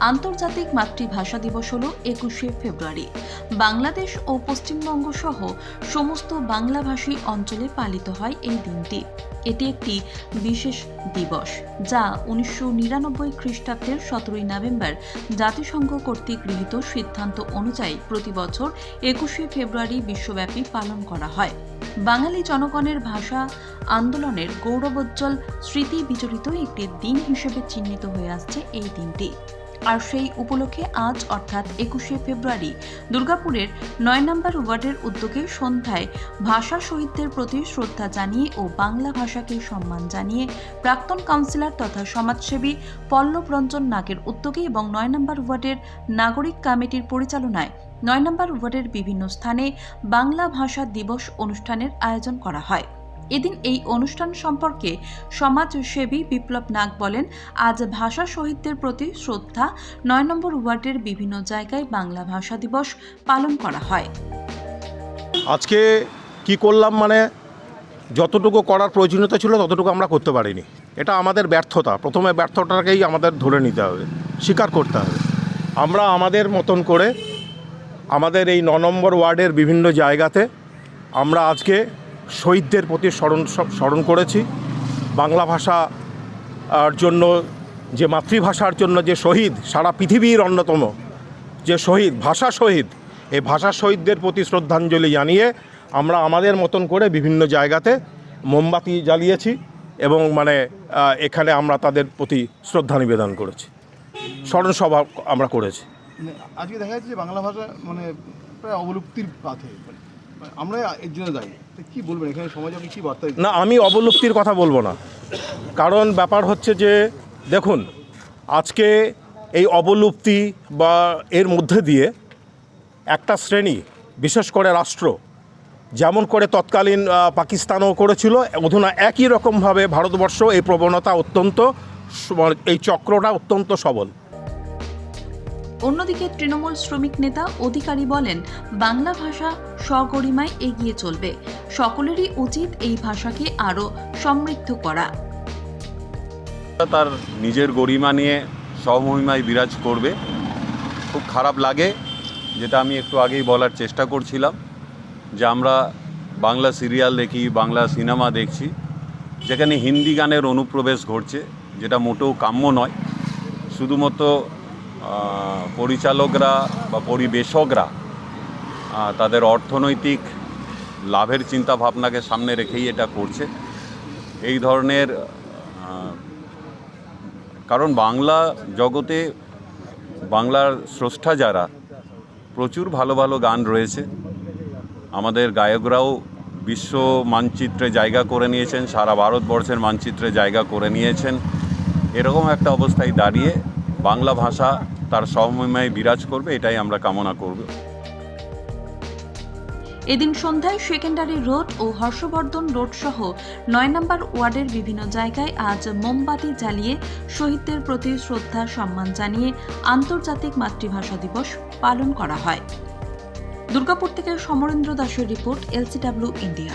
আন্তর্জাতিক মাতৃভাষা দিবস হল একুশে ফেব্রুয়ারি। বাংলাদেশ ও পশ্চিমবঙ্গ সহ সমস্ত বাংলাভাষী অঞ্চলে পালিত হয় এই দিনটি। এটি একটি বিশেষ দিবস, যা উনিশশো নিরানব্বই খ্রিস্টাব্দের সতেরোই নভেম্বর জাতিসংঘ কর্তৃক গৃহীত সিদ্ধান্ত অনুযায়ী প্রতি বছর একুশে ফেব্রুয়ারি বিশ্বব্যাপী পালন করা হয়। বাঙালি জনগণের ভাষা আন্দোলনের গৌরবোজ্জ্বল স্মৃতি বিজড়িত একটি দিন হিসেবে চিহ্নিত হয়ে আসছে এই দিনটি। আর সেই উপলক্ষে আজ, অর্থাৎ একুশে ফেব্রুয়ারি, দুর্গাপুরের নয় নম্বর ওয়ার্ডের উদ্যোগে সন্ধ্যায় ভাষা শহীদদের প্রতি শ্রদ্ধা জানিয়ে ও বাংলা ভাষাকে সম্মান জানিয়ে প্রাক্তন কাউন্সিলর তথা সমাজসেবী পল্লব রঞ্জন নাগের উদ্যোগে এবং নয় নম্বর ওয়ার্ডের নাগরিক কমিটির পরিচালনায় নয় নম্বর ওয়ার্ডের বিভিন্ন স্থানে বাংলা ভাষা দিবস অনুষ্ঠানের আয়োজন করা হয়। এদিন এই অনুষ্ঠান সম্পর্কে সমাজসেবী বিপ্লব নাগ বলেন, আজ ভাষা শহীদদের প্রতি শ্রদ্ধা, নয় নম্বর ওয়ার্ডের বিভিন্ন জায়গায় বাংলা ভাষা দিবস পালন করা হয়। আজকে কি করলাম মানে যতটুকু করার প্রয়োজনীয়তা ছিল ততটুকু আমরা করতে পারিনি। এটা আমাদের ব্যর্থতা। প্রথমে ব্যর্থতাকেই আমাদের ধরে নিতে হবে, স্বীকার করতে হবে। আমরা আমাদের মতন করে আমাদের এই ন নম্বর ওয়ার্ডের বিভিন্ন জায়গাতে আমরা আজকে শহীদদের প্রতি স্মরণ স্মরণ করেছি। বাংলা ভাষা, আর জন্য যে মাতৃভাষার জন্য যে শহীদ, সারা পৃথিবীর অন্যতম যে শহীদ, ভাষা শহীদ, এই ভাষা শহীদদের প্রতি শ্রদ্ধাঞ্জলি জানিয়ে আমরা আমাদের মতন করে বিভিন্ন জায়গাতে মোমবাতি জ্বালিয়েছি এবং মানে এখানে আমরা তাদের প্রতি শ্রদ্ধা নিবেদন করেছি। স্মরণসভা আমরা করেছি। মানে আজকে দেখা যাচ্ছে যে বাংলা ভাষা মানে প্রায় অবলুপ্তির পথে। আমরা এর জন্য দায়ী। কী বলবেন? এখানে সমাজে আপনি কী বার্তা না, আমি অবলুপ্তির কথা বলব না। কারণ ব্যাপার হচ্ছে যে, দেখুন, আজকে এই অবলুপ্তি বা এর মধ্যে দিয়ে একটা শ্রেণি, বিশেষ করে রাষ্ট্র, যেমন করে তৎকালীন পাকিস্তানও করেছিল, অধুনা একই রকমভাবে ভারতবর্ষ এই প্রবণতা অত্যন্ত এই চক্রটা অত্যন্ত সবল। অন্যদিকে তৃণমূল শ্রমিক নেতা অধিকারী বলেন, বাংলা ভাষা স্বগরিমায় এগিয়ে চলবে। সকলেরই উচিত এই ভাষাকে আরও সমৃদ্ধ করা। তার নিজের গরিমা নিয়ে স্বমহিমায় বিরাজ করবে। খুব খারাপ লাগে, যেটা আমি একটু আগেই বলার চেষ্টা করছিলাম, যে আমরা বাংলা সিরিয়াল দেখি, বাংলা সিনেমা দেখছি, যেখানে হিন্দি গানের অনুপ্রবেশ ঘটছে, যেটা মোটেও কাম্য নয়। শুধুমাত্র পরিচালকরা বা পরিবেশকরা তাদের অর্থনৈতিক লাভের চিন্তা ভাবনাকে সামনে রেখেই এটা করছে। এই ধরনের কারণ বাংলা জগতে বাংলার স্রষ্টা যারা, প্রচুর ভালো ভালো গান রয়েছে। আমাদের গায়করাও বিশ্ব মানচিত্রে জায়গা করে নিয়েছেন, সারা ভারতবর্ষের মানচিত্রে জায়গা করে নিয়েছেন। এরকম একটা অবস্থায় দাঁড়িয়ে বাংলা ভাষা তার সমময় বিরাজ করবে, এটাই আমরা কামনা করব। এদিন সন্ধ্যায় সেকেন্ডারি রোড ও হর্ষবর্ধন রোড সহ নয় নম্বর ওয়ার্ডের বিভিন্ন জায়গায় আজ মোমবাতি জ্বালিয়ে শহীদদের প্রতি শ্রদ্ধা, সম্মান জানিয়ে আন্তর্জাতিক মাতৃভাষা দিবস পালন করা হয়। দুর্গাপুর থেকে সমরেন্দ্র দাসের report, LCW India.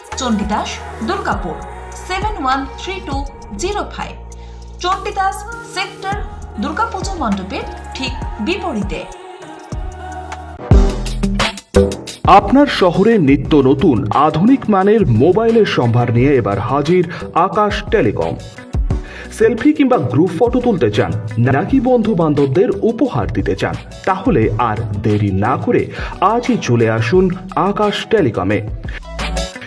Chandidas Durgapur seven one three two zero five Chandidas sector, Durga Puja মণ্ডপের ঠিক বিপরীতে। আপনার শহরে নিত্য নতুন, আধুনিক মানের মোবাইলের সম্ভার নিয়ে এবার হাজির আকাশ টেলিকম। সেলফি কিংবা গ্রুপ ফটো তুলতে চান, নাকি বন্ধু বান্ধবদের উপহার দিতে চান, তাহলে আর দেরি না করে আজই চলে আসুন আকাশ টেলিকমে।